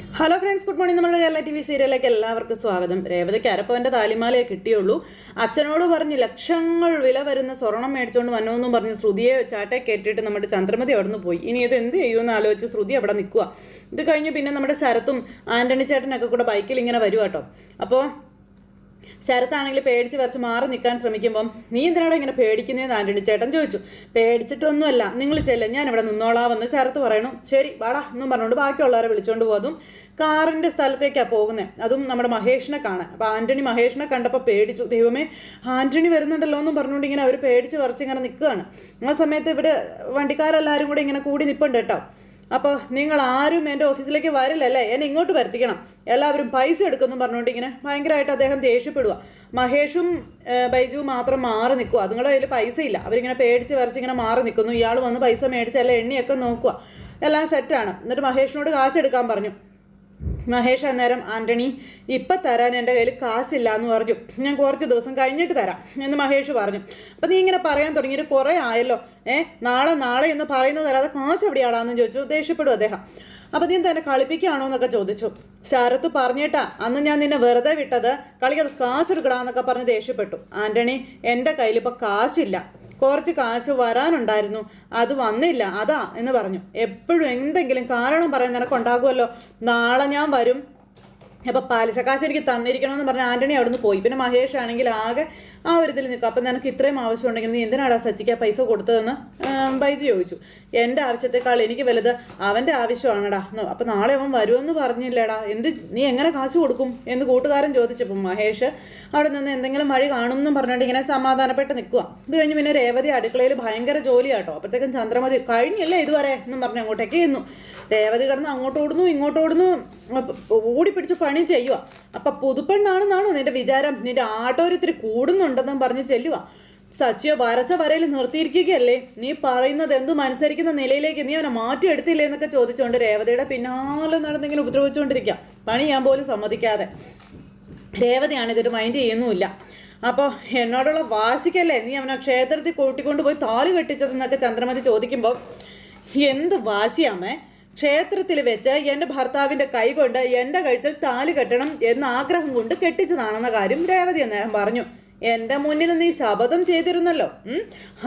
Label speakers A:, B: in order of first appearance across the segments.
A: Hello friends good morning നമ്മുടെ Kerala T V സീരിയലിലേക്ക് എല്ലാവർക്കും സ്വാഗതം. രേവതിക്ക് അരപ്പവന്റെ താലിമാലയെ കിട്ടിയുള്ളൂ. അച്ഛനോട് പറഞ്ഞ് ലക്ഷങ്ങൾ വില വരുന്ന സ്വർണം മേടിച്ചുകൊണ്ട് വന്നോന്നും പറഞ്ഞ് ശ്രുതിയെ ചാട്ടെ കയറ്റിയിട്ട് നമ്മുടെ ചന്ദ്രമതി അവിടെ നിന്ന് പോയി. ഇനി ഇത് എന്ത് ചെയ്യുമെന്ന് ആലോചിച്ച് ശ്രുതി അവിടെ നിൽക്കുക ഇത് കഴിഞ്ഞ് പിന്നെ നമ്മുടെ ശരത്തും ആന്റണി ചേട്ടനൊക്കെ കൂടെ ബൈക്കിൽ ഇങ്ങനെ വരുവാട്ടോ അപ്പോൾ ശരത്താണെങ്കിൽ പേടിച്ച് വരച്ച് മാറി നിൽക്കാൻ ശ്രമിക്കുമ്പം നീ എന്തിനാണ് ഇങ്ങനെ പേടിക്കുന്നതെന്ന് ആന്റണി ചേട്ടൻ ചോദിച്ചു. പേടിച്ചിട്ടൊന്നുമല്ല. നിങ്ങൾ ചെല്ല. ഞാൻ ഇവിടെ നിന്നോളാമെന്ന് ശരത്ത് പറയണു. ശരി വാടാ. എന്നും പറഞ്ഞുകൊണ്ട് ബാക്കിയുള്ളവരെ വിളിച്ചുകൊണ്ട് പോകും കാറിന്റെ സ്ഥലത്തേക്കാണ് പോകുന്നത് അതും നമ്മുടെ മഹേഷിനെ കാണാൻ. അപ്പോൾ ആന്റണി മഹേഷിനെ കണ്ടപ്പോൾ പേടിച്ചു. ദൈവമേ ആന്റണി വരുന്നുണ്ടല്ലോ എന്നും പറഞ്ഞുകൊണ്ട് ഇങ്ങനെ അവർ പേടിച്ച് വരച്ച് ഇങ്ങനെ നിൽക്കുകയാണ്. ആ സമയത്ത് ഇവിടെ വണ്ടിക്കാരെല്ലാവരും കൂടി ഇങ്ങനെ കൂടി നിൽപ്പുണ്ട് കേട്ടോ. അപ്പോൾ നിങ്ങൾ ആരും എന്റെ ഓഫീസിലേക്ക് വരില്ലല്ലേ? എന്നെ ഇങ്ങോട്ട് വരുത്തിക്കണം. എല്ലാവരും പൈസ എടുക്കുന്നു പറഞ്ഞുകൊണ്ട് ഇങ്ങനെ ഭയങ്കരമായിട്ട് അദ്ദേഹം ദേഷ്യപ്പെടുക മഹേഷും ബൈജു ബൈജുവും മാത്രം മാറി നിൽക്കുക അതുങ്ങളുടെ കയ്യിൽ പൈസ ഇല്ല അവരിങ്ങനെ പേടിച്ച് വരച്ച് ഇങ്ങനെ മാറി നിൽക്കുന്നു. ഇയാൾ വന്ന് പൈസ മേടിച്ച് അല്ല എണ്ണിയൊക്കെ നോക്കുക എല്ലാം സെറ്റാണ് എന്നിട്ട് മഹേഷിനോട് കാശ് എടുക്കാൻ പറഞ്ഞു. മഹേഷ് അന്നേരം ആന്റണി ഇപ്പം തരാൻ എന്റെ കയ്യിൽ കാശില്ല എന്ന് പറഞ്ഞു. ഞാൻ കുറച്ച് ദിവസം കഴിഞ്ഞിട്ട് തരാം എന്ന് മഹേഷ് പറഞ്ഞു. അപ്പം നീ ഇങ്ങനെ പറയാൻ തുടങ്ങിയിട്ട് കുറേ ആയല്ലോ. ഏ നാളെ നാളെ എന്ന് പറയുന്നത് തരാതെ കാശ് എവിടെയാടാന്ന് ചോദിച്ചു ദേഷ്യപ്പെടും അദ്ദേഹം. അപ്പം നീ തന്നെ കളിപ്പിക്കുകയാണോ എന്നൊക്കെ ചോദിച്ചു. ശരത്ത് പറഞ്ഞിട്ടാ അന്ന് ഞാൻ നിന്നെ വെറുതെ വിട്ടത് കളിക്കത് കാശ് എടുക്കടാന്നൊക്കെ പറഞ്ഞ് ദേഷ്യപ്പെട്ടു. ആന്റണി എന്റെ കയ്യിൽ ഇപ്പം കാശില്ല. കുറച്ച് കാശ് വരാനുണ്ടായിരുന്നു. അത് വന്നില്ല. അതാ എന്ന് പറഞ്ഞു. എപ്പോഴും എന്തെങ്കിലും കാരണം പറയാൻ നിനക്കുണ്ടാകുമല്ലോ. നാളെ ഞാൻ വരും. അപ്പം കാശ് എനിക്ക് തന്നിരിക്കണമെന്ന് പറഞ്ഞ ആന്റണി അവിടുന്ന് പോയി. പിന്നെ മഹേഷ് ആണെങ്കിൽ ആകെ ആ ഒരു ഇതിൽ നിൽക്കും. അപ്പം നിനക്ക് ഇത്രയും ആവശ്യമുണ്ടെങ്കിൽ നീ എന്തിനാടാ സച്ചിക്ക് പൈസ കൊടുത്തതെന്ന് ബൈജു ചോദിച്ചു. എന്റെ ആവശ്യത്തെക്കാൾ എനിക്ക് വലുത് അവന്റെ ആവശ്യമാണടാ. അപ്പം നാളെ അവൻ വരുമെന്ന് പറഞ്ഞില്ലേടാ. എന്ത് നീ എങ്ങനെ കാശ് കൊടുക്കും എന്ന് കൂട്ടുകാരൻ ചോദിച്ചപ്പം മഹേഷ് അവിടെ നിന്ന് എന്തെങ്കിലും വഴി കാണും എന്നും പറഞ്ഞുകൊണ്ട് ഇങ്ങനെ സമാധാനപ്പെട്ട് നിൽക്കുക ഇത് കഴിഞ്ഞ് പിന്നെ രേവതി അടുക്കളയിൽ ഭയങ്കര ജോലിയാട്ടോ. അപ്പോഴത്തേക്കും ചന്ദ്രമതി കഴിഞ്ഞില്ലേ ഇതുവരെ? എന്നും പറഞ്ഞ് അങ്ങോട്ടേക്ക് ചെയ്യുന്നു രേവതി കിടന്ന് അങ്ങോട്ടോടുന്നു ഇങ്ങോട്ടോടുന്നു ഇങ്ങോട്ട് ഓടുന്നു ഓടി പിടിച്ച് പണി ചെയ്യുക അപ്പം പുതുപ്പെണ്ണാണെന്നാണോ നിന്റെ വിചാരം? നിന്റെ ആട്ടോരിത്തിരി കൂടുന്നുണ്ടെന്നും പറഞ്ഞ് ചെല്ലുക സച്ചിയോ വരച്ച വരയിൽ നിർത്തിയിരിക്കുകയല്ലേ? നീ പറയുന്നത് എന്തും അനുസരിക്കുന്ന നിലയിലേക്ക് നീ അവനെ മാറ്റിയെടുത്തില്ലേ എന്നൊക്കെ ചോദിച്ചുകൊണ്ട് രേവതിയുടെ പിന്നാലെ നടന്നിങ്ങനെ ഉപദ്രവിച്ചുകൊണ്ടിരിക്കുക പണി ഞാൻ പോലും സമ്മതിക്കാതെ. രേവതിയാണ് ഇതൊരു മൈൻഡ് ചെയ്യുന്നുമില്ല. അപ്പോൾ എന്നോടുള്ള വാശിക്കല്ലേ നീ അവനെ ക്ഷേത്രത്തിൽ കൂട്ടിക്കൊണ്ട് പോയി താലി കെട്ടിച്ചതെന്നൊക്കെ ചന്ദ്രമതി ചോദിക്കുമ്പോൾ എന്ത് വാശിയാമേ ക്ഷേത്രത്തിൽ വെച്ച് എന്റെ ഭർത്താവിന്റെ കൈകൊണ്ട് എന്റെ കഴുത്തിൽ താലി കെട്ടണം എന്ന ആഗ്രഹം കൊണ്ട് കെട്ടിച്ചതാണെന്ന കാര്യം രേവതി അന്നേരം പറഞ്ഞു. എന്റെ മുന്നിൽ നീ ശപഥം ചെയ്തിരുന്നല്ലോ?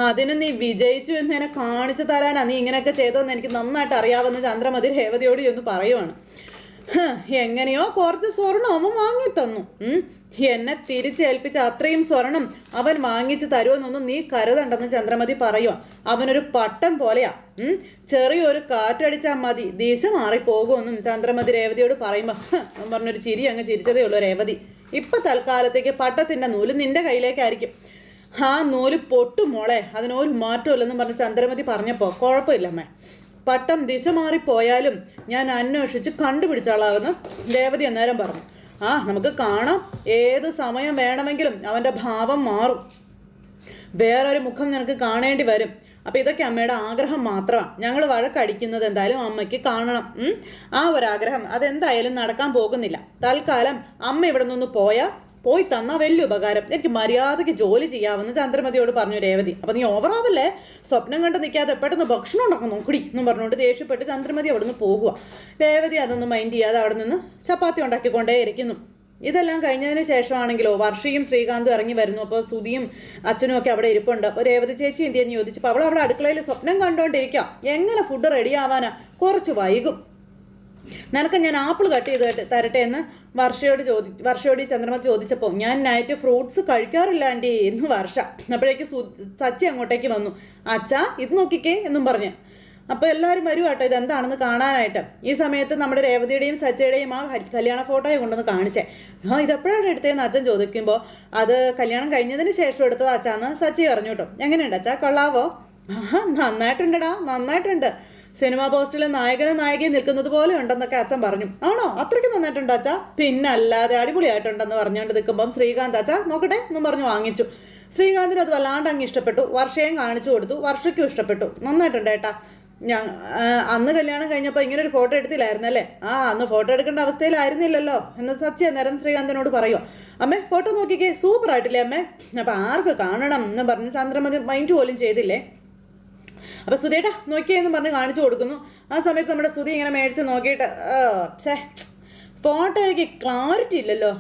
A: അതിന് നീ വിജയിച്ചു എന്ന് എന്നെ കാണിച്ചു തരാനാ നീ ഇങ്ങനെയൊക്കെ ചെയ്തതെന്ന് എനിക്ക് നന്നായിട്ട് അറിയാവുന്ന ചന്ദ്രമതി രേവതിയോട് ഒന്ന് പറയുവാണ്. എങ്ങനെയോ കുറച്ച് സ്വർണം അവൻ വാങ്ങിത്തന്നു. എന്നെ തിരിച്ചേൽപ്പിച്ച അത്രയും സ്വർണം അവൻ വാങ്ങിച്ചു തരുമെന്നൊന്നും നീ കരുതണ്ടെന്ന് ചന്ദ്രമതി പറയുക അവനൊരു പട്ടം പോലെയാ. ചെറിയൊരു കാറ്റടിച്ചാൽ മതി. ദിശ മാറിപ്പോകുമെന്നും ചന്ദ്രമതി രേവതിയോട് പറയുമ്പോൾ പറഞ്ഞൊരു ചിരി അങ്ങ് ചിരിച്ചതേ ഉള്ളൂ രേവതി. ഇപ്പൊ തൽക്കാലത്തേക്ക് പട്ടത്തിന്റെ നൂൽ നിന്റെ കയ്യിലേക്കായിരിക്കും. ആ നൂൽ പൊട്ടുമോളെ അതിനൊരു മാറ്റമില്ലെന്നും പറഞ്ഞ് ചന്ദ്രമതി പറഞ്ഞപ്പോൾ കുഴപ്പമില്ലമ്മേ പട്ടം ദിശ മാറിപ്പോയാലും ഞാൻ അന്വേഷിച്ച് കണ്ടുപിടിച്ചാളാവെന്ന് രേവതി അന്നേരം പറഞ്ഞു ആ നമുക്ക് കാണാം. ഏത് സമയം വേണമെങ്കിലും അവന്റെ ഭാവം മാറും. വേറൊരു മുഖം നിനക്ക് കാണേണ്ടി വരും. അപ്പം ഇതൊക്കെ അമ്മയുടെ ആഗ്രഹം മാത്രമാണ് ഞങ്ങൾ വഴക്കടിക്കുന്നത് എന്തായാലും അമ്മയ്ക്ക് കാണണം? ആ ഒരാഗ്രഹം. അതെന്തായാലും നടക്കാൻ പോകുന്നില്ല. തൽക്കാലം അമ്മ ഇവിടെ നിന്ന് പോയാൽ പോയി തന്ന വലിയ ഉപകാരം. എനിക്ക് മര്യാദയ്ക്ക് ജോലി ചെയ്യാമെന്ന് ചന്ദ്രമതിയോട് പറഞ്ഞു രേവതി. അപ്പം നീ ഓവറാവല്ലേ സ്വപ്നം കണ്ട് നിൽക്കാതെ പെട്ടെന്ന് ഭക്ഷണം ഉണ്ടാക്കും നോക്കടി എന്നും പറഞ്ഞുകൊണ്ട് ദേഷ്യപ്പെട്ട് ചന്ദ്രമതി അവിടെ നിന്ന് പോകുക രേവതി അതൊന്നും മൈൻഡ് ചെയ്യാതെ അവിടെ നിന്ന് ചപ്പാത്തി ഉണ്ടാക്കിക്കൊണ്ടേ ഇരിക്കുന്നു ഇതെല്ലാം കഴിഞ്ഞതിന് ശേഷമാണെങ്കിലോ വർഷയും ശ്രീകാന്തും ഇറങ്ങി വരുന്നു. അപ്പോൾ സുധിയും അച്ഛനും ഒക്കെ അവിടെ ഇരിപ്പുണ്ട്. അപ്പോൾ രേവതി ചേച്ചി എന്തിയെന്ന് ചോദിച്ചപ്പോൾ അവൾ അവിടെ അടുക്കളയിൽ സ്വപ്നം കണ്ടുകൊണ്ടിരിക്കാം എങ്ങനെ ഫുഡ് റെഡി ആവാനാ? കുറച്ച് വൈകും. നിനക്ക് ഞാൻ ആപ്പിൾ കട്ട് ചെയ്ത് തരട്ടെ- എന്ന് വർഷയോട് ചോദി വർഷയോട് ഈ ചോദിച്ചപ്പോൾ ഞാൻ നൈറ്റ് ഫ്രൂട്ട്സ് കഴിക്കാറില്ല ആന്റി എന്ന് വർഷ. അപ്പോഴേക്ക് സച്ചി അങ്ങോട്ടേക്ക് വന്നു. അച്ഛാ ഇത് നോക്കിക്കേ എന്നും പറഞ്ഞ്. അപ്പോൾ എല്ലാവരും വരും കേട്ടോ ഇതെന്താണെന്ന് കാണാനായിട്ട്. ഈ സമയത്ത് നമ്മുടെ രേവതിയുടെയും സച്ചയുടെയും ആ കല്യാണ ഫോട്ടോയെ കൊണ്ടുവന്ന് കാണിച്ചേ. ആ ഇതെപ്പോഴാണ് എടുത്തതെന്ന് അച്ഛൻ ചോദിക്കുമ്പോൾ അത് കല്യാണം കഴിഞ്ഞതിന് ശേഷം എടുത്തത് അച്ഛാന്ന് സച്ചി പറഞ്ഞു കേട്ടോ. എങ്ങനെയുണ്ട് അച്ഛാ കൊള്ളാവോ? ആഹാ നന്നായിട്ടുണ്ടടാ നന്നായിട്ടുണ്ട്. സിനിമാ പോസ്റ്റിലെ നായകനും നായികയും നിൽക്കുന്നത് പോലെ ഉണ്ടെന്നൊക്കെ അച്ഛൻ പറഞ്ഞു. ആണോ? അത്രയ്ക്ക് നന്നായിട്ടുണ്ട് അച്ഛാ. പിന്നെ അല്ലാതെ അടിപൊളിയായിട്ടുണ്ടെന്ന് പറഞ്ഞുകൊണ്ട് നിൽക്കുമ്പം ശ്രീകാന്ത് അച്ഛാ നോക്കട്ടെ എന്നും പറഞ്ഞു വാങ്ങിച്ചു. ശ്രീകാന്തിനും അത് വല്ലാണ്ട് അങ്ങ് ഇഷ്ടപ്പെട്ടു. വർഷയും കാണിച്ചു കൊടുത്തു. വർഷയ്ക്കും ഇഷ്ടപ്പെട്ടു. നന്നായിട്ടുണ്ട് ഏട്ടാ. ഞാൻ അന്ന് കല്യാണം കഴിഞ്ഞപ്പോൾ ഇങ്ങനെ ഒരു ഫോട്ടോ എടുത്തില്ലായിരുന്നു അല്ലേ? ആ അന്ന് ഫോട്ടോ എടുക്കേണ്ട അവസ്ഥയിലായിരുന്നില്ലല്ലോ എന്ന് സത്യ നേരം ശ്രീകാന്തനോട് പറയുമോ അമ്മേ ഫോട്ടോ നോക്കിക്കേ. സൂപ്പർ ആയിട്ടില്ലേ അമ്മേ? അപ്പം ആർക്ക് കാണണം? എന്ന് പറഞ്ഞ് ചന്ദ്രമതി മൈൻഡ് പോലും ചെയ്തില്ലേ? അപ്പോൾ സുധേട്ടാ നോക്കിയെന്ന് പറഞ്ഞ് കാണിച്ചു കൊടുക്കുന്നു. ആ സമയത്ത് നമ്മുടെ സുധി ഇങ്ങനെ മേടിച്ച് നോക്കിയിട്ട് ഛേ ഫോട്ടോയ്ക്ക് ക്ലാരിറ്റി ഇല്ലല്ലോ.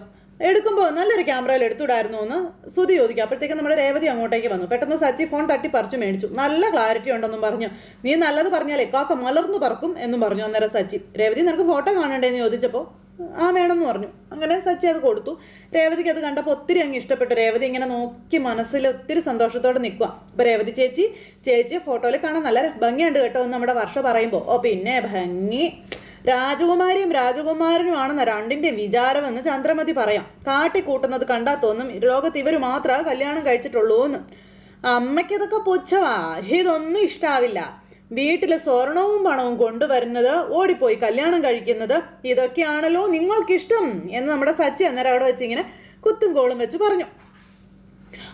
A: എടുക്കുമ്പോൾ നല്ലൊരു ക്യാമറയിൽ എടുത്തുവിടായിരുന്നു എന്ന് സുധി ചോദിക്കും. അപ്പോഴത്തേക്കും നമ്മുടെ രേവതി അങ്ങോട്ടേക്ക് വന്നു. പെട്ടെന്ന് സച്ചി ഫോൺ തട്ടി പറിച്ചു മേടിച്ചു. നല്ല ക്ലാരിറ്റി ഉണ്ടെന്നും പറഞ്ഞു. നീ നല്ലത് പറഞ്ഞാലേ കാക്ക മലർന്നു പറക്കും എന്നും പറഞ്ഞു അന്നേരം സച്ചി. രേവതി നിനക്ക് ഫോട്ടോ കാണണ്ടേന്ന് ചോദിച്ചപ്പോൾ ആ വേണമെന്ന് പറഞ്ഞു. അങ്ങനെ സച്ചി അത് കൊടുത്തു. രേവതിക്ക് അത് കണ്ടപ്പോൾ ഒത്തിരി അങ്ങ് ഇഷ്ടപ്പെട്ടു. രേവതി ഇങ്ങനെ നോക്കി മനസ്സിൽ ഒത്തിരി സന്തോഷത്തോടെ നിൽക്കുക അപ്പോൾ രേവതി ചേച്ചി ചേച്ചി ഫോട്ടോയിൽ കാണാൻ നല്ല ഭംഗിയുണ്ട് കേട്ടോ എന്ന് നമ്മുടെ വർഷ പറയുമ്പോൾ ഓ പിന്നെ ഭംഗി. രാജകുമാരിയും രാജകുമാരനുമാണെന്ന രണ്ടിന്റെയും വിചാരമെന്ന് ചന്ദ്രമതി പറയാം. കാട്ടിക്കൂട്ടുന്നത് കണ്ടാൽ തോന്നും ലോകത്ത് ഇവർ മാത്രമേ കല്യാണം കഴിച്ചിട്ടുള്ളൂ എന്ന് അമ്മയ്ക്കതൊക്കെ പുച്ഛവാ ഇതൊന്നും ഇഷ്ടാവില്ല. വീട്ടിൽ സ്വർണവും പണവും കൊണ്ടുവരുന്നത് ഓടിപ്പോയി കല്യാണം കഴിക്കുന്നത് ഇതൊക്കെയാണല്ലോ നിങ്ങൾക്കിഷ്ടം എന്ന് നമ്മുടെ സച്ചി അന്നേരം അവിടെ വെച്ച് ഇങ്ങനെ കുത്തും കോളും വെച്ച് പറഞ്ഞു.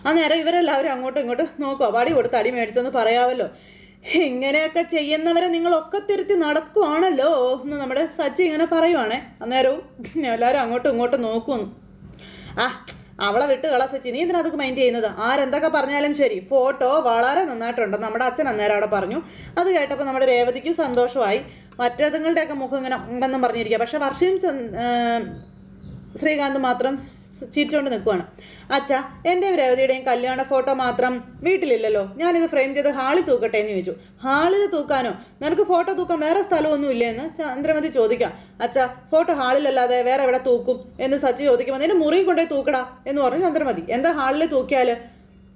A: അന്നേരം ഇവരെല്ലാവരും അങ്ങോട്ടും ഇങ്ങോട്ടും നോക്കുക വടി കൊടുത്ത് അടി മേടിച്ചെന്ന് പറയാമല്ലോ ഇങ്ങനെയൊക്കെ ചെയ്യുന്നവരെ നിങ്ങളൊക്കെ തിരുത്തി നടക്കുവാണല്ലോ എന്ന് നമ്മുടെ സച്ചി ഇങ്ങനെ പറയുവാണേ. അന്നേരവും എല്ലാവരും അങ്ങോട്ടും ഇങ്ങോട്ടും നോക്കുമെന്ന് ആ അവളെ വിട്ട് കള സച്ചി. നീ ഇതിനകത്ത് മൈൻഡ് ചെയ്യുന്നത്? ആരെന്തൊക്കെ പറഞ്ഞാലും ശരി. ഫോട്ടോ വളരെ നന്നായിട്ടുണ്ട്. നമ്മുടെ അച്ഛൻ അന്നേരം അവിടെ പറഞ്ഞു. അത് കേട്ടപ്പോൾ നമ്മുടെ രേവതിക്ക് സന്തോഷമായി. മറ്റേതുങ്ങളുടെയൊക്കെ മുഖം ഇങ്ങനെ ഉണ്ടെന്നും പറഞ്ഞിരിക്കുക. പക്ഷെ വർഷയും ശ്രീകാന്ത് മാത്രം ചിരിച്ചുകൊണ്ട് നിൽക്കുവാണ് അച്ഛാ എന്റെയും രേവതിയുടെയും കല്യാണ ഫോട്ടോ മാത്രം വീട്ടിലില്ലല്ലോ. ഞാനിത് ഫ്രെയിം ചെയ്ത് ഹാളിൽ തൂക്കട്ടെ എന്ന് ചോദിച്ചു. ഹാളിൽ തൂക്കാനോ? നിനക്ക് ഫോട്ടോ തൂക്കാൻ വേറെ സ്ഥലമൊന്നും ഇല്ലേന്ന് ചന്ദ്രമതി ചോദിക്കാം. അച്ഛാ ഫോട്ടോ ഹാളിലല്ലാതെ വേറെ എവിടെ തൂക്കും? എന്ന് സച്ചി ചോദിക്കുമ്പോൾ നിന്റെ മുറി കൊണ്ടേ തൂക്കടാ എന്ന് പറഞ്ഞു ചന്ദ്രമതി. എന്താ ഹാളിൽ തൂക്കിയാൽ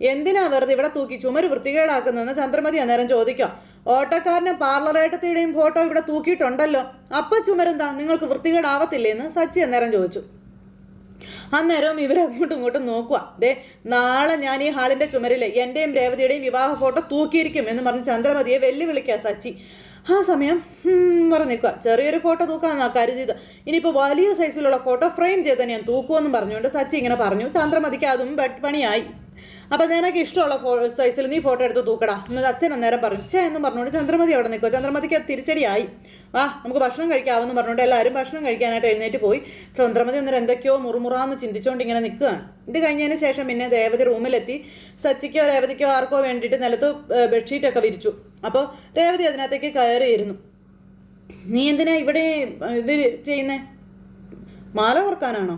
A: എന്തിനാ വെറുതെ ഇവിടെ തൂക്കി ചുമര് വൃത്തികേടാക്കുന്നതെന്ന് ചന്ദ്രമതി അന്നേരം ചോദിക്കാം. ഓട്ടക്കാരനും പാർലറേട്ടത്തിയുടെയും ഫോട്ടോ ഇവിടെ തൂക്കിയിട്ടുണ്ടല്ലോ. അപ്പ ചുമരെന്താ നിങ്ങൾക്ക് വൃത്തികേടാവത്തില്ലേന്ന് സച്ചി അന്നേരം ചോദിച്ചു. അന്നേരം ഇവരങ്ങോട്ടും ഇങ്ങോട്ടും നോക്കുക ദേ നാളെ ഞാൻ ഈ ഹാളിന്റെ ചുമരിൽ എന്റെയും രേവതിയുടെയും വിവാഹ ഫോട്ടോ തൂക്കിയിരിക്കും എന്ന് പറഞ്ഞ് ചന്ദ്രമതിയെ വെല്ലുവിളിക്കുക സച്ചി. ആ സമയം പറഞ്ഞ് നിൽക്കുക ചെറിയൊരു ഫോട്ടോ തൂക്കാന്നാ കരുതിയത്. ഇനിയിപ്പോൾ വലിയ സൈസിലുള്ള ഫോട്ടോ ഫ്രെയിം ചെയ്ത് ഞാൻ തൂക്കുമെന്ന് പറഞ്ഞുകൊണ്ട് സച്ചി ഇങ്ങനെ പറഞ്ഞു. ചന്ദ്രമതിക്ക് അതും പണിയായി. അപ്പം നിനക്ക് ഇഷ്ടമുള്ള സൈസിൽ നീ ഫോട്ടോ എടുത്ത് തൂക്കടാ. എന്ന് അച്ഛൻ അന്നേരം പറഞ്ഞു ചേ എന്ന് പറഞ്ഞുകൊണ്ട് ചന്ദ്രമതി അവിടെ നിൽക്കുക. ചന്ദ്രമതിക്ക് തിരിച്ചടിയായി. വാ നമുക്ക് ഭക്ഷണം കഴിക്കാമെന്ന് പറഞ്ഞുകൊണ്ട് എല്ലാവരും ഭക്ഷണം കഴിക്കാനായിട്ട് എഴുന്നേറ്റ് പോയി. ചന്ദ്രമതി അന്നേരം എന്തൊക്കെയോ മുറുമുറാന്ന് ചിന്തിച്ചുകൊണ്ട് ഇങ്ങനെ നിൽക്കുകയാണ്. ഇത് കഴിഞ്ഞതിന് ശേഷം പിന്നെ രേവതി റൂമിലെത്തി. സച്ചിക്കോ രേവതിക്കോ ആർക്കോ വേണ്ടിയിട്ട് നിലത്ത് ബെഡ്ഷീറ്റൊക്കെ വിരിച്ചു. അപ്പോൾ രേവതി അതിനകത്തേക്ക് കയറിയിരുന്നു. നീ എന്തിനാ ഇവിടെ ഇത് ചെയ്യുന്നേ? മാല കോർക്കാനാണോ?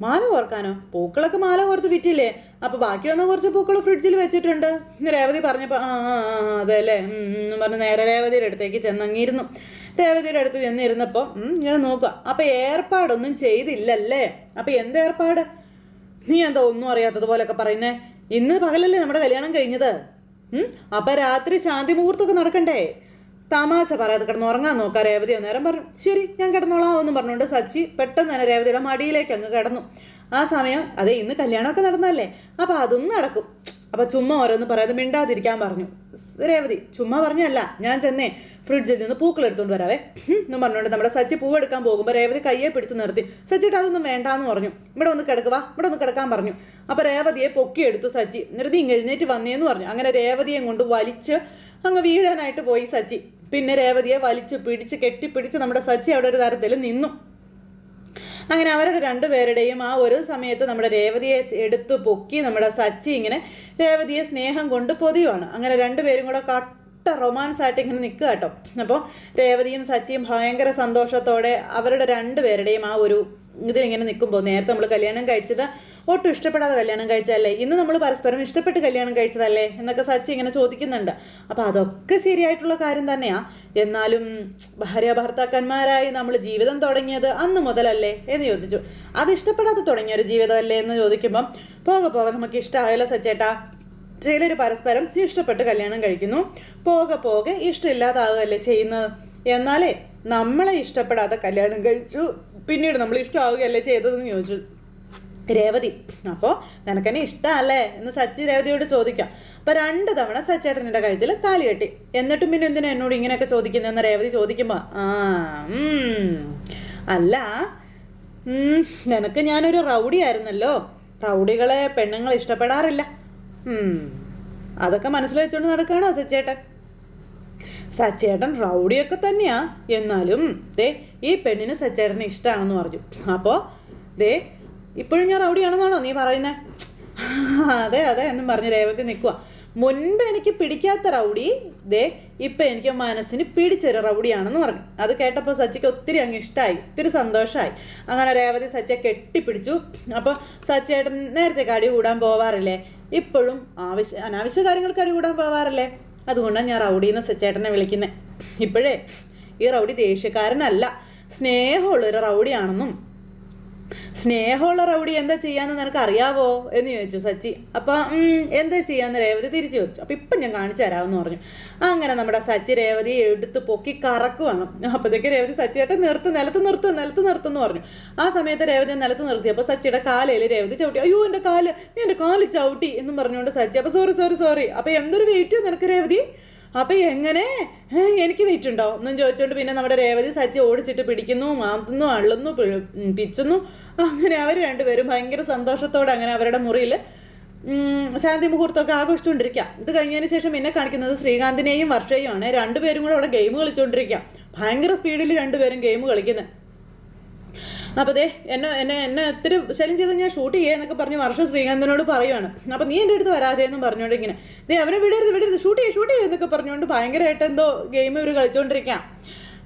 A: മാല കോർക്കാനോ? പൂക്കളൊക്കെ മാല കോർത്ത് വിറ്റില്ലേ? അപ്പൊ ബാക്കി വന്ന കുറച്ച് പൂക്കൾ ഫ്രിഡ്ജിൽ വെച്ചിട്ടുണ്ട്. രേവതി പറഞ്ഞപ്പോൾ ആ അതെ അല്ലേ എന്ന് പറഞ്ഞ് നേരെ രേവതിയുടെ അടുത്തേക്ക് ചെന്നങ്ങിയിരുന്നു. രേവതിയുടെ അടുത്ത് ചെന്നിരുന്നപ്പോൾ ഞാൻ നോക്കുക. അപ്പൊ ഏർപ്പാടൊന്നും ചെയ്തില്ലല്ലേ? അപ്പോൾ എന്ത് ഏർപ്പാട്? നീ എന്താ ഒന്നും അറിയാത്തതുപോലൊക്കെ പറയുന്നേ? ഇന്ന് പകലല്ലേ നമ്മുടെ കല്യാണം കഴിഞ്ഞത്? ഉം? അപ്പൊ രാത്രി ശാന്തി മുഹൂർത്തമൊക്കെ നടക്കണ്ടേ? തമാശ പറയാതെ കിടന്ന് ഉറങ്ങാൻ നോക്കാം. രേവതി അന്നേരം പറഞ്ഞു ശരി ഞാൻ കിടന്നോളാം എന്ന് പറഞ്ഞുകൊണ്ട് സച്ചി പെട്ടെന്ന് തന്നെ രേവതിയുടെ മടിയിലേക്ക് അങ്ങ് കിടന്നു. ആ സമയം അതെ ഇന്ന് കല്യാണമൊക്കെ നടന്നല്ലേ അപ്പൊ അതൊന്നും നടക്കും. അപ്പൊ ചുമ്മാ ഓരോന്ന് പറയാതെ മിണ്ടാതിരിക്കാൻ പറഞ്ഞു. രേവതി ചുമ്മാ പറഞ്ഞല്ല ഞാൻ ചെന്നേ ഫ്രിഡ്ജിൽ നിന്ന് പൂക്കൾ എടുത്തുകൊണ്ട് വരാവേ. എന്ന് പറഞ്ഞുകൊണ്ട് നമ്മുടെ സച്ചി പൂവെടുക്കാൻ പോകുമ്പോൾ രേവതി കയ്യെ പിടിച്ച് നിർത്തി. സച്ചിട്ട് അതൊന്നും വേണ്ടാന്ന് പറഞ്ഞു. ഇവിടെ ഒന്ന് കിടക്കുക ഇവിടെ ഒന്ന് കിടക്കാൻ പറഞ്ഞു. അപ്പൊ രേവതിയെ പൊക്കിയെടുത്തു സച്ചി. എന്നിട്ട് നീ ഇങ്ങ് എഴുന്നേറ്റ് വന്നേന്ന് പറഞ്ഞു. അങ്ങനെ രേവതിയെ കൊണ്ട് വലിച്ച് അങ്ങ് വീഴാനായിട്ട് പോയി സച്ചി. പിന്നെ രേവതിയെ വലിച്ചു പിടിച്ച് കെട്ടിപ്പിടിച്ച് നമ്മുടെ സച്ചി അവിടെ ഒരു തരത്തിൽ നിന്നു. അങ്ങനെ അവരുടെ രണ്ടുപേരുടെയും ആ ഒരു സമയത്ത് നമ്മുടെ രേവതിയെ എടുത്തു പൊക്കി നമ്മുടെ സച്ചി ഇങ്ങനെ രേവതിയെ സ്നേഹം കൊണ്ട് പൊതിയുവാണ്. അങ്ങനെ രണ്ടുപേരും കൂടെ കട്ട റൊമാൻസ് ആയിട്ട് ഇങ്ങനെ നിൽക്കുക കേട്ടോ. അപ്പോൾ രേവതിയും സച്ചിയും ഭയങ്കര സന്തോഷത്തോടെ അവരുടെ രണ്ടുപേരുടെയും ആ ഒരു ഇതിലിങ്ങനെ നിൽക്കുമ്പോൾ നേരത്തെ നമ്മൾ കല്യാണം കഴിച്ചത് ഒട്ടും ഇഷ്ടപ്പെടാതെ കല്യാണം കഴിച്ചതല്ലേ? ഇന്ന് നമ്മൾ പരസ്പരം ഇഷ്ടപ്പെട്ട് കല്യാണം കഴിച്ചതല്ലേ? എന്നൊക്കെ സച്ചി ഇങ്ങനെ ചോദിക്കുന്നുണ്ട്. അപ്പോൾ അതൊക്കെ ശരിയായിട്ടുള്ള കാര്യം തന്നെയാ. എന്നാലും ഭാര്യ ഭർത്താക്കന്മാരായി നമ്മൾ ജീവിതം തുടങ്ങിയത് അന്ന് മുതലല്ലേ എന്ന് ചോദിച്ചു. അത് ഇഷ്ടപ്പെടാതെ തുടങ്ങിയ ഒരു ജീവിതമല്ലേ എന്ന് ചോദിക്കുമ്പം പോകെ പോകെ നമുക്ക് ഇഷ്ടമായല്ലോ സച്ചേട്ടാ. ചിലർ പരസ്പരം ഇഷ്ടപ്പെട്ട് കല്യാണം കഴിക്കുന്നു. പോകെ പോകെ ഇഷ്ടമില്ലാതാവുകയല്ലേ ചെയ്യുന്നത്? എന്നാലേ നമ്മളെ ഇഷ്ടപ്പെടാതെ കല്യാണം കഴിച്ചു. പിന്നീട് നമ്മൾ ഇഷ്ടമാവുകയല്ലേ ചെയ്തതെന്ന് ചോദിച്ചു. രേവതി അപ്പോൾ നിനക്കെന്നെ ഇഷ്ടമല്ലേ? എന്ന് സച്ചി രേവതിയോട് ചോദിക്കാം. അപ്പോൾ രണ്ട് തവണ സച്ചേട്ടന്റെ കഴുത്തിൽ താലി കെട്ടി. എന്നിട്ടും പിന്നെ എന്തിനാ എന്നോട് ഇങ്ങനെയൊക്കെ ചോദിക്കുന്നതെന്ന് രേവതി ചോദിക്കുമ്പോൾ ആ അല്ല നിനക്ക് ഞാനൊരു റൗഡി ആയിരുന്നല്ലോ. റൗഡികളെ പെണ്ണുങ്ങൾ ഇഷ്ടപ്പെടാറില്ല. അതൊക്കെ മനസ്സിൽ വെച്ചുകൊണ്ട് നടക്കുകയാണോ സച്ചേട്ടൻ? സച്ചേട്ടൻ റൗഡിയൊക്കെ തന്നെയാ. എന്നാലും ദേ ഈ പെണ്ണിന് സച്ചേട്ടനെ ഇഷ്ടമാണെന്ന് പറഞ്ഞു. അപ്പോൾ ദേ ഇപ്പോഴും ഞാൻ റൗഡിയാണെന്നാണോ നീ പറയുന്നത് അതെ അതെ എന്നും പറഞ്ഞ് രേവതി നിൽക്കുക മുൻപ് എനിക്ക് പിടിക്കാത്ത റൗഡി ദേ ഇപ്പൊ എനിക്ക് മനസ്സിന് പിടിച്ചൊരു റൗഡിയാണെന്ന് പറഞ്ഞു. അത് കേട്ടപ്പോൾ സച്ചിക്ക് ഒത്തിരി അങ്ങ് ഇഷ്ടമായി ഒത്തിരി സന്തോഷമായി അങ്ങനെ രേവതി സച്ചിയെ കെട്ടിപ്പിടിച്ചു. അപ്പോൾ സച്ചേട്ടൻ നേരത്തെ കടി കൂടാൻ പോവാറില്ലേ? ഇപ്പോഴും ആവശ്യ അനാവശ്യ കാര്യങ്ങൾക്ക് അടി കൂടാൻ പോവാറില്ലേ? അതുകൊണ്ടാണ് ഞാൻ റൗഡി എന്ന സച്ചേട്ടനെ വിളിക്കുന്നത് ഇപ്പോഴേ ഈ റൗഡി ദേഷ്യക്കാരനല്ല. സ്നേഹമുള്ളൊരു റൗഡിയാണെന്നും സ്നേഹമുള്ള റൗഡി എന്താ ചെയ്യാന്ന് നിനക്ക് അറിയാവോ എന്ന് ചോദിച്ചു സച്ചി. അപ്പൊ എന്താ ചെയ്യാന്ന് രേവതി തിരിച്ചു ചോദിച്ചു. അപ്പൊ ഇപ്പൊ ഞാൻ കാണിച്ചു തരാമെന്ന് പറഞ്ഞു. അങ്ങനെ നമ്മുടെ സച്ചി രേവതി എടുത്ത് പൊക്കി കറക്കുവാണ്. അപ്പോഴത്തേക്ക് രേവതി സച്ചി ചേട്ടൻ നിർത്ത് നിലത്ത് നിർത്ത് നിലത്ത് നിർത്തുന്നു പറഞ്ഞു. ആ സമയത്ത് രേവതി നിലത്ത് നിർത്തി. അപ്പൊ സച്ചിയുടെ കാലയിൽ രേവതി ചവിട്ടി. അയ്യോ എന്റെ കാൽ നീ എന്റെ കാൽ ചവിട്ടി എന്നും പറഞ്ഞുകൊണ്ട് സച്ചി അപ്പൊ സോറി സോറി സോറി അപ്പൊ എന്തൊരു വെയിറ്റ് നിനക്ക് രേവതി? അപ്പൊ എങ്ങനെ? എനിക്ക് വെയിറ്റ് ഉണ്ടോ? എന്നും ചോദിച്ചോണ്ട് പിന്നെ നമ്മുടെ രേവതി സച്ചി ഓടിച്ചിട്ട് പിടിക്കുന്നു മാന്തുന്നു അള്ളുന്നു പിച്ചുന്നു. അങ്ങനെ അവർ രണ്ടുപേരും ഭയങ്കര സന്തോഷത്തോടെ അങ്ങനെ അവരുടെ മുറിയിൽ ശാന്തി മുഹൂർത്തമൊക്കെ ആഘോഷിച്ചുകൊണ്ടിരിക്കുക ഇത് കഴിഞ്ഞതിന് ശേഷം എന്നെ കാണിക്കുന്നത് ശ്രീകാന്തിനെയും വർഷയുമാണ് രണ്ടുപേരും കൂടെ അവിടെ ഗെയിം കളിച്ചുകൊണ്ടിരിക്കുക ഭയങ്കര സ്പീഡിൽ രണ്ടുപേരും ഗെയിം കളിക്കുന്നത് അപ്പൊ ദേ എന്നെ എന്നെ എന്നെ ഒത്തിരി ശല്യം ചെയ്ത് ഞാൻ ഷൂട്ട് ചെയ്യാന്നൊക്കെ പറഞ്ഞ് വർഷം ശ്രീകാന്തനോട് പറയുവാണ്. അപ്പോൾ നീ എന്റെ അടുത്ത് വരാതെ പറഞ്ഞുകൊണ്ട് ഇങ്ങനെ. ദേ അവനെ വിടരുത് വിടരുത് ഷൂട്ട് ചെയ്യ് ഷൂട്ട് ചെയ്യുന്നൊക്കെ പറഞ്ഞുകൊണ്ട് ഭയങ്കരമായിട്ട് എന്തോ ഗെയിം ഇവർ കളിച്ചുകൊണ്ടിരിക്കാം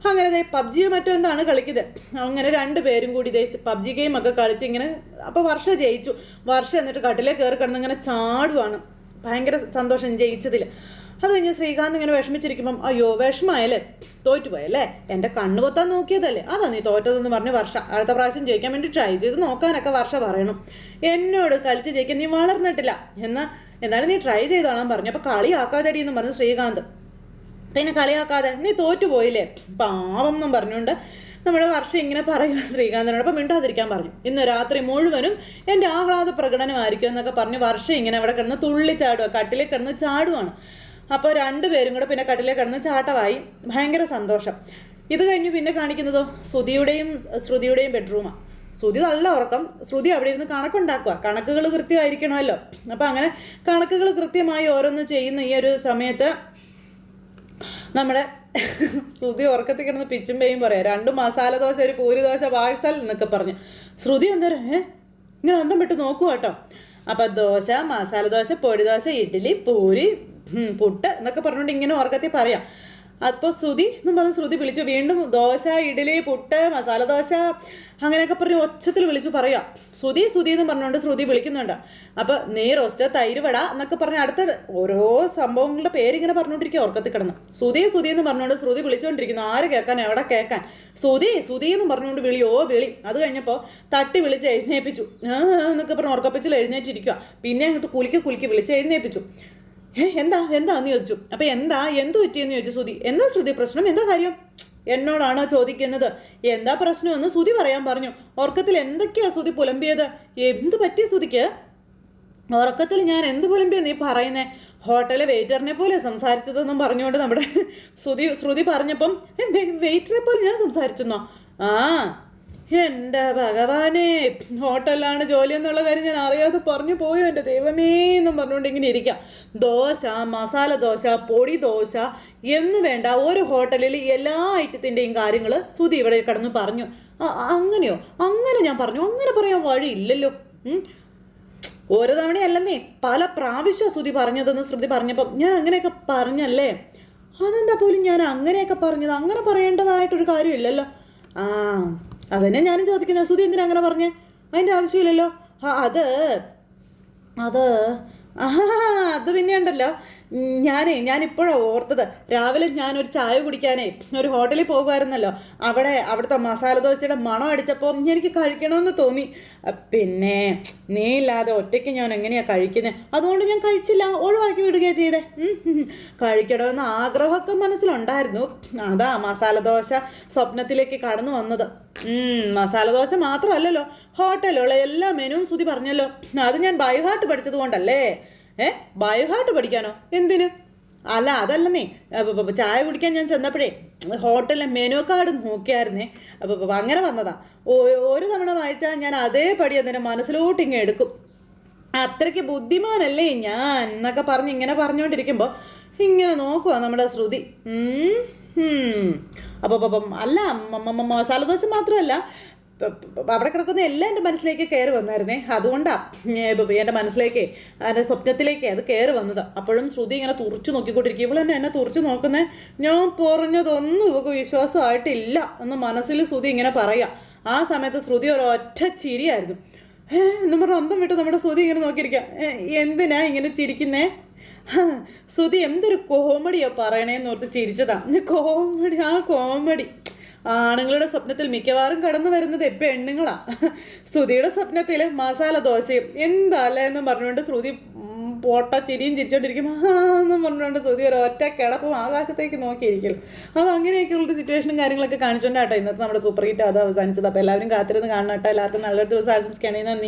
A: അങ്ങനെ ദേ പബ്ജിയോ മറ്റോ എന്താണ് കളിക്കുന്നത് അങ്ങനെ രണ്ടുപേരും കൂടി ദേ പബ്ജി ഗെയിം ഒക്കെ കളിച്ച് ഇങ്ങനെ അപ്പോൾ വർഷ ജയിച്ചു. വർഷ എന്നിട്ട് കട്ടിലേ കയറി കിടന്ന് ഇങ്ങനെ ചാടുവാണ്. ഭയങ്കര സന്തോഷം ജയിച്ചതിൽ അത് കഴിഞ്ഞ് ശ്രീകാന്ത് ഇങ്ങനെ വിഷമിച്ചിരിക്കുമ്പം അയ്യോ വിഷമായല്ലേ? തോറ്റുപോയല്ലേ എന്റെ കണ്ണ് പൊത്താൻ നോക്കിയതല്ലേ? അതാ നീ തോറ്റതെന്ന് പറഞ്ഞ് വർഷ അടുത്ത പ്രാവശ്യം ജയിക്കാൻ വേണ്ടി ട്രൈ ചെയ്ത് നോക്കാനൊക്കെ വർഷ പറയണം. എന്നോട് കളിച്ച് ജയിക്കാൻ നീ വളർന്നിട്ടില്ല. എന്നാ എന്നാലും നീ ട്രൈ ചെയ്തോളാൻ പറഞ്ഞു. അപ്പോൾ കളിയാക്കാതെടി എന്ന് പറഞ്ഞു ശ്രീകാന്ത്. പിന്നെ കളിയാക്കാതെ നീ തോറ്റുപോയില്ലേ പാവം എന്നും പറഞ്ഞുകൊണ്ട് നമ്മുടെ വർഷം ഇങ്ങനെ പറയുക ശ്രീകാന്തനോട്. അപ്പം മിണ്ടാതിരിക്കാൻ പറഞ്ഞു. ഇന്ന് രാത്രി മുഴുവനും എന്റെ ആഹ്ലാദ പ്രകടനമായിരിക്കും എന്നൊക്കെ പറഞ്ഞ് വർഷം ഇങ്ങനെ അവിടെ കിടന്ന് തുള്ളിച്ചാടുക കട്ടിലേക്ക് കിടന്ന് ചാടുവാണ്. അപ്പോൾ രണ്ടുപേരും കൂടെ പിന്നെ കടലിൽ കിടന്ന് ചാട്ടമായി. ഭയങ്കര സന്തോഷം. ഇത് കഴിഞ്ഞ് പിന്നെ കാണിക്കുന്നതോ ശ്രുതിയുടെയും ശ്രുതിയുടെയും ബെഡ്റൂമാണ് ശ്രുതി നല്ല ഉറക്കം. ശ്രുതി അവിടെ ഇരുന്ന് കണക്കുണ്ടാക്കുക. കണക്കുകൾ കൃത്യമായിരിക്കണമല്ലോ. അപ്പം അങ്ങനെ കണക്കുകൾ കൃത്യമായി ഓരോന്ന് ചെയ്യുന്ന ഈ ഒരു സമയത്ത് നമ്മുടെ ശ്രുതി ഉറക്കത്തിൽ കിടന്ന് പിച്ചും പേയും പറയാം. രണ്ട് മസാല ദോശ ഒരു പൂരി ദോശ പാഴ്സൽ എന്നൊക്കെ പറഞ്ഞു. ശ്രുതി എന്തോരം ഏ? ഇങ്ങനെ അന്തം വിട്ട് നോക്കുക കേട്ടോ. അപ്പം ദോശ മസാല ദോശ പൊടി ദോശ ഇഡ്ഡലി പൂരി പുട്ട് എന്നൊക്കെ പറഞ്ഞുകൊണ്ട് ഇങ്ങനെ ഉറക്കത്തിൽ പറയാം. അപ്പോൾ ശ്രുതി എന്നും പറഞ്ഞ് ശ്രുതി വിളിച്ചു. വീണ്ടും ദോശ ഇഡലി പുട്ട് മസാല ദോശ അങ്ങനെയൊക്കെ പറഞ്ഞ് ഒച്ചത്തിൽ വിളിച്ചു പറയാം. ശ്രുതി ശ്രുതി എന്ന് പറഞ്ഞുകൊണ്ട് ശ്രുതി വിളിക്കുന്നുണ്ട്. അപ്പൊ നീ റോസ്റ്റ് തൈര് വട എന്നൊക്കെ പറഞ്ഞ് അടുത്ത ഓരോ സംഭവങ്ങളുടെ പേരിങ്ങനെ പറഞ്ഞുകൊണ്ടിരിക്കുക ഉറക്കത്തിൽ കിടന്ന്. ശ്രുതി ശ്രുതി എന്ന് പറഞ്ഞുകൊണ്ട് ശ്രുതി വിളിച്ചുകൊണ്ടിരിക്കുന്നു ആര് കേൾക്കാൻ എവിടെ കേൾക്കാൻ ശ്രുതി ശ്രുതി എന്ന് പറഞ്ഞുകൊണ്ട് വിളിയോ വിളി. അത് കഴിഞ്ഞപ്പോൾ തട്ടി വിളിച്ച് എഴുന്നേപ്പിച്ചു. ആ എന്നൊക്കെ പറഞ്ഞ് ഉറക്കപ്പിച്ചിൽ എഴുന്നേറ്റിരിക്കുക പിന്നെ അങ്ങോട്ട് കുലുക്കി കുലുക്കി വിളിച്ച് എഴുന്നേപ്പിച്ചു. ഏ എന്താ എന്താന്ന് ചോദിച്ചു. അപ്പൊ എന്താ എന്ത് പറ്റിയെന്ന് ചോദിച്ചു ശ്രുതി. എന്താ ശ്രുതി പ്രശ്നം? എന്താ കാര്യം? എന്നോടാണോ ചോദിക്കുന്നത്? എന്താ പ്രശ്നം എന്ന് ശ്രുതി പറയാൻ പറഞ്ഞു. ഉറക്കത്തിൽ എന്തൊക്കെയാ ശ്രുതി പുലമ്പിയത്? എന്ത് പറ്റിയ ശ്രുതിക്ക്? ഉറക്കത്തിൽ ഞാൻ എന്ത് പുലമ്പിയ നീ പറയുന്നേ? ഹോട്ടലിലെ വെയിറ്ററിനെ പോലെ സംസാരിച്ചതെന്നും പറഞ്ഞുകൊണ്ട് നമ്മുടെ ശ്രുതി ശ്രുതി പറഞ്ഞപ്പം എന്തേ വെയിറ്ററെ പോലെ ഞാൻ സംസാരിച്ചെന്നോ? ആ എന്റെ ഭഗവാനെ ഹോട്ടലിലാണ് ജോലി എന്നുള്ള കാര്യം ഞാൻ അറിയാതെ പറഞ്ഞു പോയോ എന്റെ ദൈവമേ എന്നും പറഞ്ഞുകൊണ്ട് ഇങ്ങനെ ഇരിക്കാം. ദോശ മസാല ദോശ പൊടി ദോശ എന്ന് വേണ്ട ഒരു ഹോട്ടലിൽ എല്ലാ ഐറ്റത്തിന്റെയും കാര്യങ്ങൾ സുധി ഇവിടെ കിടന്ന് പറഞ്ഞു. അങ്ങനെയോ? അങ്ങനെ ഞാൻ പറഞ്ഞു. അങ്ങനെ പറയാൻ വഴിയില്ലല്ലോ. ഓരോ തവണയല്ലെന്നേ പല പ്രാവശ്യം സുതി പറഞ്ഞതെന്ന് ശ്രുതി പറഞ്ഞപ്പോൾ ഞാൻ അങ്ങനെയൊക്കെ പറഞ്ഞല്ലേ? അതെന്താ പോലും ഞാൻ അങ്ങനെയൊക്കെ പറഞ്ഞത്? അങ്ങനെ പറയേണ്ടതായിട്ടൊരു കാര്യമില്ലല്ലോ. ആ. അതന്നെ ഞാനും ചോദിക്കുന്നത് സുധി എന്തിനാ അങ്ങനെ പറഞ്ഞേ? അതിന്റെ ആവശ്യമില്ലല്ലോ. അത് അത് അത് പിന്നെ ഉണ്ടല്ലോ. ഞാനേ ഞാനിപ്പോഴാണ് ഓർത്തത്. രാവിലെ ഞാൻ ഒരു ചായ കുടിക്കാനേ ഒരു ഹോട്ടലിൽ പോകുമായിരുന്നല്ലോ അവിടെ അവിടുത്തെ മസാല ദോശയുടെ മണം അടിച്ചപ്പോൾ എനിക്ക് കഴിക്കണമെന്ന് തോന്നി. പിന്നെ നീ ഇല്ലാതെ ഒറ്റയ്ക്ക് ഞാൻ എങ്ങനെയാ കഴിക്കുന്നത് അതുകൊണ്ട് ഞാൻ കഴിച്ചില്ല. ഒഴിവാക്കി വിടുകയാ ചെയ്തേ. കഴിക്കണമെന്ന് ആഗ്രഹമൊക്കെ മനസ്സിലുണ്ടായിരുന്നു. അതാ മസാല ദോശ സ്വപ്നത്തിലേക്ക് കടന്നു വന്നത്. മസാല ദോശ മാത്രമല്ലല്ലോ. ഹോട്ടലുള്ള എല്ലാ മെനുവും സുതി പറഞ്ഞല്ലോ. അത് ഞാൻ ബൈഹാർട്ട് പഠിച്ചത് കൊണ്ടല്ലേ ഏ? ബയോഹാർട്ട് പഠിക്കാനോ? എന്തിന്? അല്ല അതല്ലെന്നേ. ചായ കുടിക്കാൻ ഞാൻ ചെന്നപ്പോഴേ ഹോട്ടലിലെ മെനു കാർഡ് നോക്കിയായിരുന്നേ. അപ്പൊ ഇപ്പൊ അങ്ങനെ വന്നതാ. ഒരു തവണ വായിച്ചാൽ ഞാൻ അതേപടി അതിനെ മനസ്സിലോട്ട് ഇങ്ങനെ എടുക്കും. അത്രയ്ക്ക് ബുദ്ധിമാനല്ലേ ഞാൻ എന്നൊക്കെ പറഞ്ഞ് ഇങ്ങനെ പറഞ്ഞുകൊണ്ടിരിക്കുമ്പോൾ ഇങ്ങനെ നോക്കുക നമ്മുടെ ശ്രുതി. ഉം, അപ്പൊ അല്ല മ- മ- മ- മസാല ദോശ മാത്രമല്ല അവിടെ കിടക്കുന്ന എല്ലാം എന്റെ മനസ്സിലേക്ക് കയറി വന്നായിരുന്നേ. അതുകൊണ്ടാണ് എന്റെ മനസ്സിലേക്ക് എന്റെ സ്വപ്നത്തിലേക്ക് അത് കയറി വന്നത്. അപ്പോഴും ശ്രുതി ഇങ്ങനെ തുറച്ചു നോക്കിക്കൊണ്ടിരിക്കും ഇവിടെ തന്നെ എന്നെ തുറച്ചു നോക്കുന്നേ. ഞാൻ പറഞ്ഞതൊന്നും ഇവക്ക് വിശ്വാസമായിട്ടില്ല എന്ന് മനസ്സിൽ ശ്രുതി ഇങ്ങനെ പറയാം. ആ സമയത്ത് ശ്രുതി ഒരു ഒറ്റ ചിരിയായിരുന്നു. എന്ന് പറഞ്ഞാൽ അന്തം വിട്ട് നമ്മുടെ ശ്രുതി ഇങ്ങനെ നോക്കിയിരിക്കാം എന്തിനാ ഇങ്ങനെ ചിരിക്കുന്നേ? ശ്രുതി എന്തൊരു കോമഡിയാ പറയണേന്ന് ഓർത്ത് ചിരിച്ചതാ. കോമഡി ആ കോമഡി. ആണുങ്ങളുടെ സ്വപ്നത്തിൽ മിക്കവാറും കടന്നു വരുന്നത് പെണ്ണുങ്ങളാ. ശ്രുതിയുടെ സ്വപ്നത്തിൽ മസാല ദോശയും എന്താല്ലേ എന്ന് പറഞ്ഞുകൊണ്ട് ശ്രുതി പോട്ട ചിരിയും ചിരിച്ചോണ്ടിരിക്കും. ആ എന്നും പറഞ്ഞുകൊണ്ട് ശ്രുതി ഒരു ഒറ്റ കിടപ്പും ആകാശത്തേക്ക് നോക്കിയിരിക്കും അപ്പോൾ അങ്ങനെയൊക്കെയുള്ള സിറ്റുവേഷനും കാര്യങ്ങളൊക്കെ കാണിച്ചോണ്ടാട്ടോ ഇന്നത്തെ നമ്മുടെ സൂപ്പർ ഹിറ്റ് അത് അവസാനിച്ചത്. അപ്പോൾ എല്ലാവരും കാത്തിരുന്ന് കാണണം എല്ലാവർക്കും നല്ലൊരു ദിവസം ആശംസിക്കുകയാണെങ്കിൽ നന്ദി